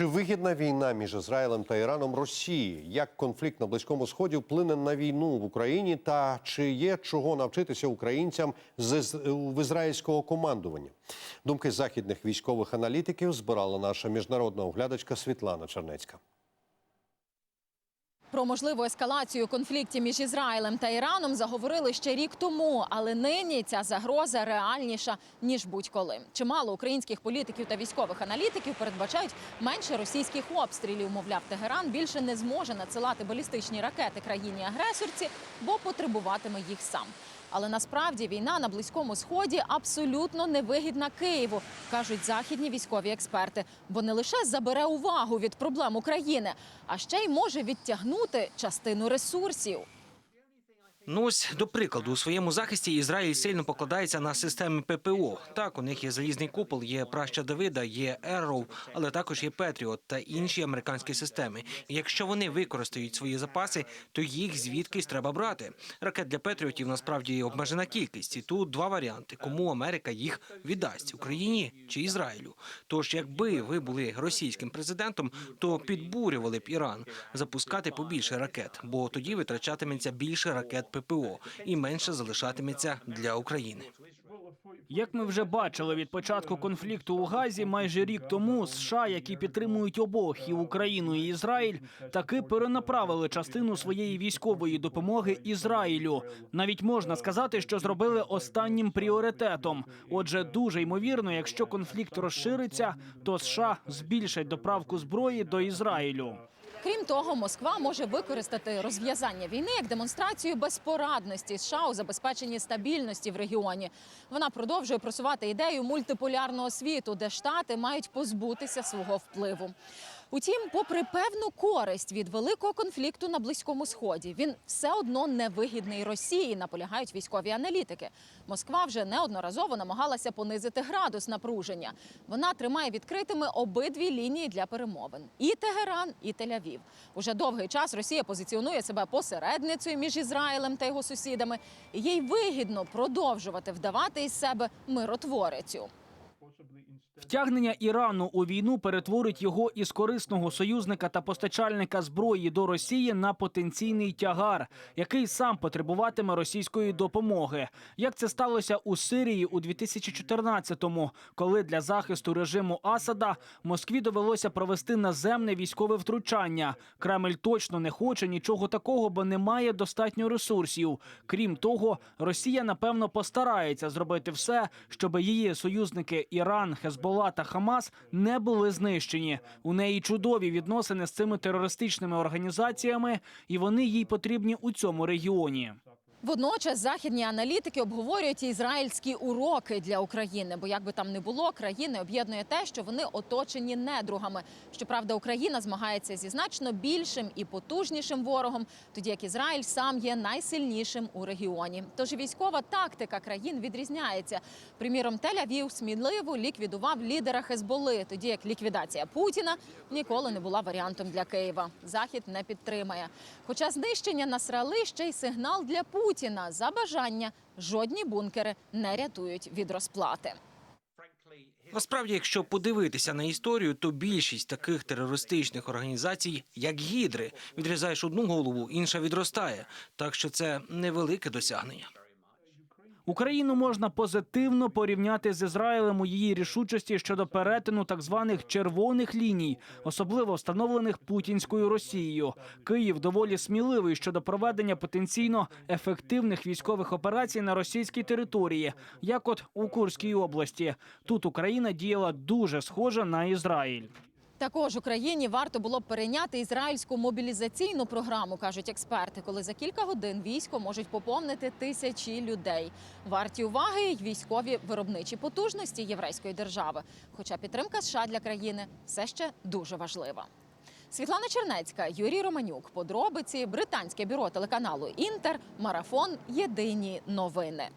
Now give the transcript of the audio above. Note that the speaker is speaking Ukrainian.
Чи вигідна війна між Ізраїлем та Іраном Росії? Як конфлікт на Близькому Сході вплине на війну в Україні? Та чи є чого навчитися українцям з в ізраїльського командування? Думки західних військових аналітиків збирала наша міжнародна оглядачка Світлана Чернецька. Про можливу ескалацію конфліктів між Ізраїлем та Іраном заговорили ще рік тому, але нині ця загроза реальніша ніж будь-коли. Чимало українських політиків та військових аналітиків передбачають менше російських обстрілів. Мовляв, Тегеран більше не зможе надсилати балістичні ракети країні-агресорці, бо потребуватиме їх сам. Але насправді війна на близькому сході абсолютно невигідна Києву, кажуть західні військові експерти. Бо не лише забере увагу від проблем України, а ще й може відтягнути частину ресурсів. Ну ось, до прикладу, у своєму захисті Ізраїль сильно покладається на системи ППО. Так, у них є залізний купол, є праща Давида, є Arrow, але також є Петріот та інші американські системи. І якщо вони використають свої запаси, то їх звідкись треба брати. Ракет для Петріотів насправді обмежена кількість. І тут два варіанти: кому Америка їх віддасть Україні чи Ізраїлю. Тож, якби ви були російським президентом, то підбурювали б Іран запускати побільше ракет, бо тоді витрачатиметься більше ракет ППО і менше залишатиметься для України. Як ми вже бачили від початку конфлікту у Газі, майже рік тому США, які підтримують обох і Україну і Ізраїль, таки перенаправили частину своєї військової допомоги Ізраїлю. Навіть можна сказати, що зробили останнім пріоритетом. Отже, дуже ймовірно, якщо конфлікт розшириться, то США збільшать доправку зброї до Ізраїлю. Крім того, Москва може використати розв'язання війни як демонстрацію безпорадності США у забезпеченні стабільності в регіоні. Вона продовжує просувати ідею мультиполярного світу, де штати мають позбутися свого впливу. Утім, попри певну користь від великого конфлікту на близькому сході, він все одно невигідний Росії, наполягають військові аналітики. Москва вже неодноразово намагалася понизити градус напруження. Вона тримає відкритими обидві лінії для перемовин: і Тегеран, і Тель-Авів. Уже довгий час Росія позиціонує себе посередницею між Ізраїлем та його сусідами. Їй вигідно продовжувати вдавати із себе миротворицю. Втягнення Ірану у війну перетворить його із корисного союзника та постачальника зброї до Росії на потенційний тягар, який сам потребуватиме російської допомоги. Як це сталося у Сирії у 2014-му, коли для захисту режиму Асада Москві довелося провести наземне військове втручання. Кремль точно не хоче нічого такого, бо не має достатньо ресурсів. Крім того, Росія напевно постарається зробити все, щоб її союзники Іран, Хезбола та Хамас не були знищені. У неї чудові відносини з цими терористичними організаціями, і вони їй потрібні у цьому регіоні. Водночас західні аналітики обговорюють ізраїльські уроки для України, бо як би там не було, країни об'єднує те, що вони оточені недругами. Щоправда, Україна змагається зі значно більшим і потужнішим ворогом, тоді як Ізраїль сам є найсильнішим у регіоні. Тож військова тактика країн відрізняється. Приміром, Тель-Авів сміливо ліквідував лідера Хезболи, тоді як ліквідація Путіна ніколи не була варіантом для Києва. Захід не підтримає. Хоча знищення Насрали ще й сигнал для Путіна за бажання жодні бункери не рятують від розплати. Насправді, якщо подивитися на історію, то більшість таких терористичних організацій, як гідри, відрізаєш одну голову, інша відростає. Так що це невелике досягнення. Україну можна позитивно порівняти з Ізраїлем у її рішучості щодо перетину так званих червоних ліній, особливо встановлених путінською Росією. Київ доволі сміливий щодо проведення потенційно ефективних військових операцій на російській території, як от у Курській області. Тут Україна діяла дуже схоже на Ізраїль. Також Україні варто було б перейняти ізраїльську мобілізаційну програму, кажуть експерти, коли за кілька годин військо можуть поповнити тисячі людей. Варті уваги й військові виробничі потужності єврейської держави. Хоча підтримка США для країни все ще дуже важлива. Світлана Чернецька, Юрій Романюк. Подробиці британське бюро телеканалу Інтер. Марафон. Єдині новини.